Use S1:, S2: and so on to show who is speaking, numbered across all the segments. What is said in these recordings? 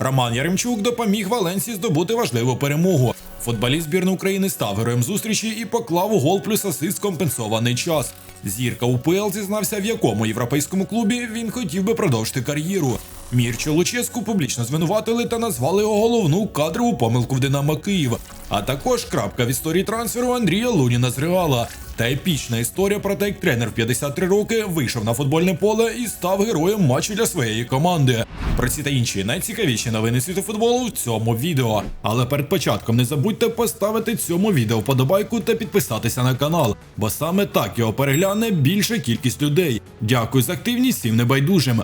S1: Роман Яремчук допоміг Валенсії здобути важливу перемогу. Футболіст збірної України став героєм зустрічі і поклав у гол плюс асист компенсований час. Зірка УПЛ зізнався, в якому європейському клубі він хотів би продовжити кар'єру. Мірчо Луческу публічно звинуватили та назвали його головну кадрову помилку в Динамо Київ. А також крапка в історії трансферу Андрія Луніна з Реала. Та епічна історія про те, як тренер в 53 роки вийшов на футбольне поле і став героєм матчу для своєї команди. Про ці та інші найцікавіші новини світу футболу в цьому відео. Але перед початком не забудьте поставити цьому відео вподобайку та підписатися на канал, бо саме так його перегляне більша кількість людей. Дякую за активність всім небайдужим.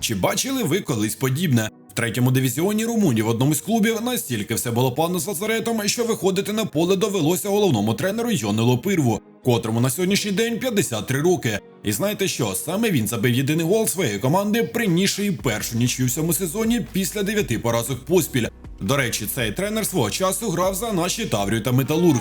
S1: Чи бачили ви колись подібне? Третьому дивізіоні Румунії в одному з клубів настільки все було погано з лазаретом, що виходити на поле довелося головному тренеру Йонелу Пирву, котрому на сьогоднішній день 53 роки. І знаєте що? Саме він забив єдиний гол своєї команди, принісши першу нічию в цьому сезоні після дев'яти поразок поспіль. До речі, цей тренер свого часу грав за наші Таврію та Металург.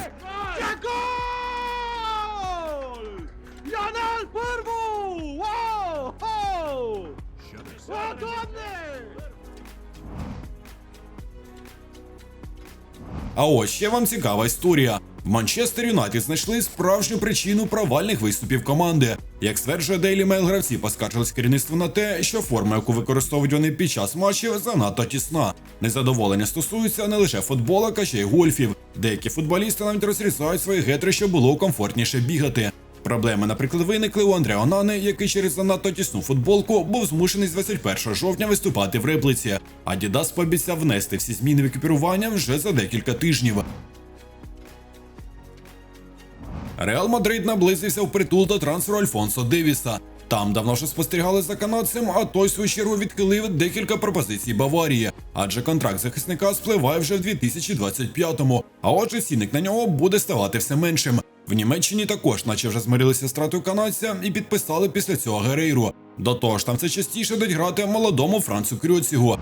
S1: А ось ще вам цікава історія. Манчестер Юнайтед знайшли справжню причину провальних виступів команди. Як стверджує Daily Mail, гравці поскаржились керівництву на те, що форма, яку використовують вони під час матчів, занадто тісна. Незадоволення стосуються не лише футбола, а ще й гольфів. Деякі футболісти навіть розрізають свої гетри, щоб було комфортніше бігати. Проблеми, наприклад, виникли у Андреа Онани, який через занадто тісну футболку був змушений з 21 жовтня виступати в реплиці. Адідас пообіцяв внести всі зміни в екіпірування вже за декілька тижнів. Реал Мадрид наблизився в притул до трансферу Альфонсо Девіса. Там давно вже спостерігали за канадцем, а той свою чергу відхилив декілька пропозицій Баварії, адже контракт захисника спливає вже в 2025-му, а отже цінник на нього буде ставати все меншим. В Німеччині також, наче вже змирилися стратою канадця і підписали після цього Герейру. До того ж, там це частіше дать грати молодому Францу Крюцігу.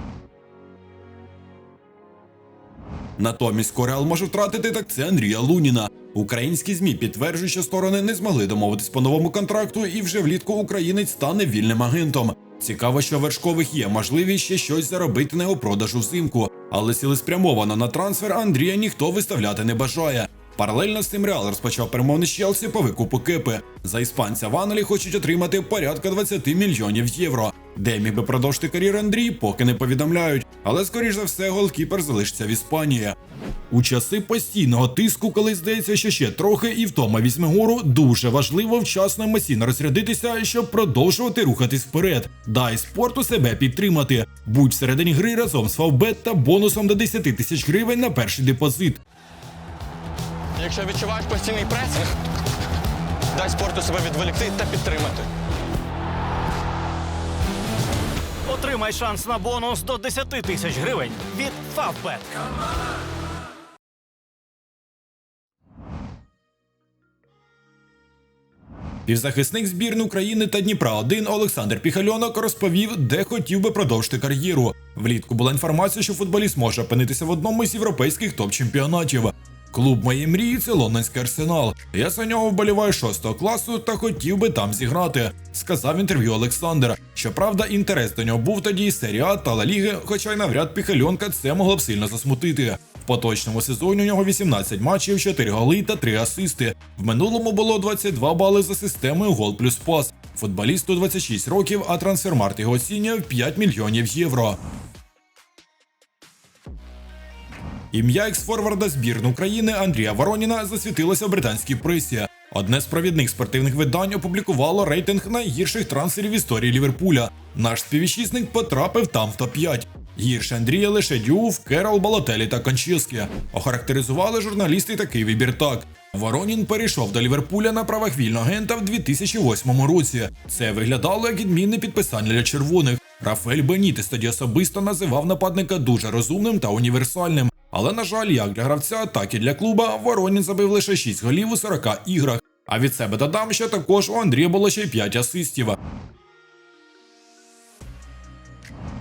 S1: Натомість Кореал може втратити так це Андрія Луніна. Українські змі підтверджують, що сторони не змогли домовитись по новому контракту, і вже влітку українець стане вільним агентом. Цікаво, що вершкових є можливість ще щось заробити на його продажу взимку, але цілеспрямовано на трансфер Андрія ніхто виставляти не бажає. Паралельно з цим Реал розпочав перемовини з Челсі по викупу кипи. За іспанця в хочуть отримати порядка 20 мільйонів євро. Де міг би продовжити кар'єру Андрій, поки не повідомляють. Але скоріш за все, голкіпер залишиться в Іспанії. У часи постійного тиску, коли здається, що ще трохи і втома візьме гору, дуже важливо вчасно емоційно розрядитися, щоб продовжувати рухатись вперед. Дай спорту себе підтримати. Будь всередині гри разом з Фавбет та бонусом до 10 тисяч гривень на перший депозит.
S2: Якщо відчуваєш постійний пресинг, дай спорту себе відволікти та підтримати.
S3: Отримай шанс на бонус до 10 тисяч гривень від Favbet.
S1: Півзахисник збірної України та Дніпра 1 Олександр Піхальонок розповів, де хотів би продовжити кар'єру. Влітку була інформація, що футболіст може опинитися в одному з європейських топ-чемпіонатів. Клуб моєї мрії це лондонський арсенал. Я за нього вболіваю шостого класу та хотів би там зіграти, сказав інтерв'ю Олександр. Щоправда, інтерес до нього був тоді і серія та Ла Ліги, хоча й навряд Піхальонка це могло б сильно засмутити. В поточному сезоні у нього 18 матчів, 4 голи та 3 асисти. В минулому було 22 бали за системою гол плюс пас. Футболісту 26 років, а трансфермарт його оцінює в 5 мільйонів євро. Ім'я екс-форварда збірної України Андрія Вороніна засвітилося в британській пресі. Одне з провідних спортивних видань опублікувало рейтинг найгірших трансферів в історії Ліверпуля. Наш співвітчизник потрапив там в топ-5. Гірше Андрія лише Дюв, Керол, Балотелі та Кончіскі. Охарактеризували журналісти такий вибір так. Воронін перейшов до Ліверпуля на правах вільного агента в 2008 році. Це виглядало як відмінне підписання для червоних. Рафель Бенітес тоді особисто називав нападника дуже розумним та універсальним. Але, на жаль, як для гравця, так і для клуба Воронін забив лише 6 голів у 40 іграх. А від себе додам, що також у Андрія було ще й 5 асистів.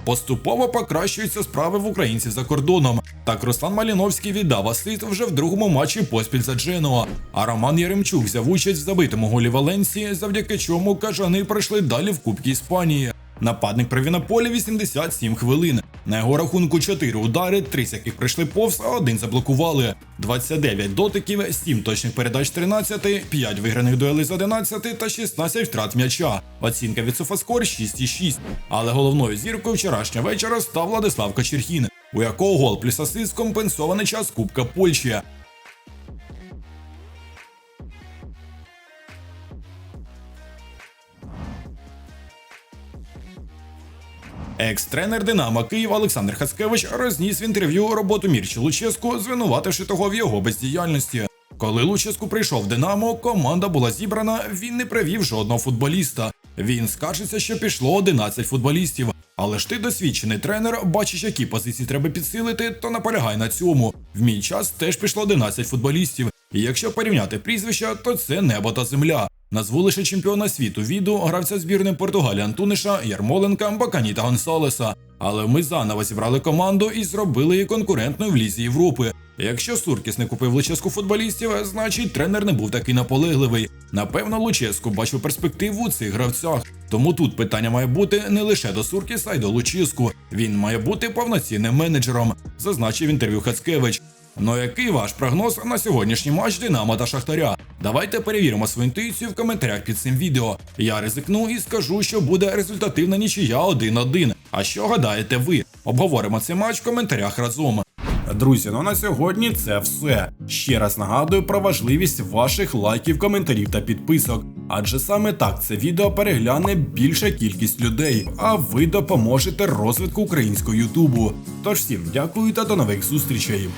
S1: Поступово покращуються справи в українців за кордоном. Так Руслан Маліновський віддав асист вже в другому матчі поспіль за Дженуа. А Роман Яремчук взяв участь в забитому голі Валенсії, завдяки чому кажани пройшли далі в Кубки Іспанії. Нападник провів на полі 87 хвилин. На його рахунку 4 удари, 3 з яких прийшли повз, а один заблокували. 29 дотиків, 7 точних передач 13, 5 виграних дуелей з 11 та 16 втрат м'яча. Оцінка від Софаскор 6,6. Але головною зіркою вчорашнього вечора став Владислав Кочерхін, у якого гол плюс асист компенсований час Кубка Польщі. Екс-тренер Динамо Київ Олександр Хацкевич розніс в інтерв'ю роботу Мірчі Луческу, звинувативши того в його бездіяльності. Коли Луческу прийшов в Динамо, команда була зібрана, він не привів жодного футболіста. Він скаржиться, що пішло 11 футболістів. Але ж ти досвідчений тренер, бачиш, які позиції треба підсилити, то наполягай на цьому. В мій час теж пішло 11 футболістів. І якщо порівняти прізвища, то це небо та земля. Назву лише чемпіона світу віду, гравця збірної Португалії Антуниша, Ярмоленка, Бакані та Гонсалеса. Але ми заново зібрали команду і зробили її конкурентною в лізі Європи. Якщо Суркіс не купив Луческу футболістів, значить тренер не був такий наполегливий. Напевно, Луческу бачив перспективу у цих гравцях. Тому тут питання має бути не лише до Суркіса, й до Луческу. Він має бути повноцінним менеджером, зазначив інтерв'ю Хацкевич. Ну який ваш прогноз на сьогоднішній матч Динамо та Шахтаря? Давайте перевіримо свою інтуїцію в коментарях під цим відео. Я ризикну і скажу, що буде результативна нічия 1-1. А що гадаєте ви? Обговоримо цей матч в коментарях разом. Друзі, ну на сьогодні це все. Ще раз нагадую про важливість ваших лайків, коментарів та підписок. Адже саме так це відео перегляне більша кількість людей, а ви допоможете розвитку українського Ютубу. Тож всім дякую та до нових зустрічей.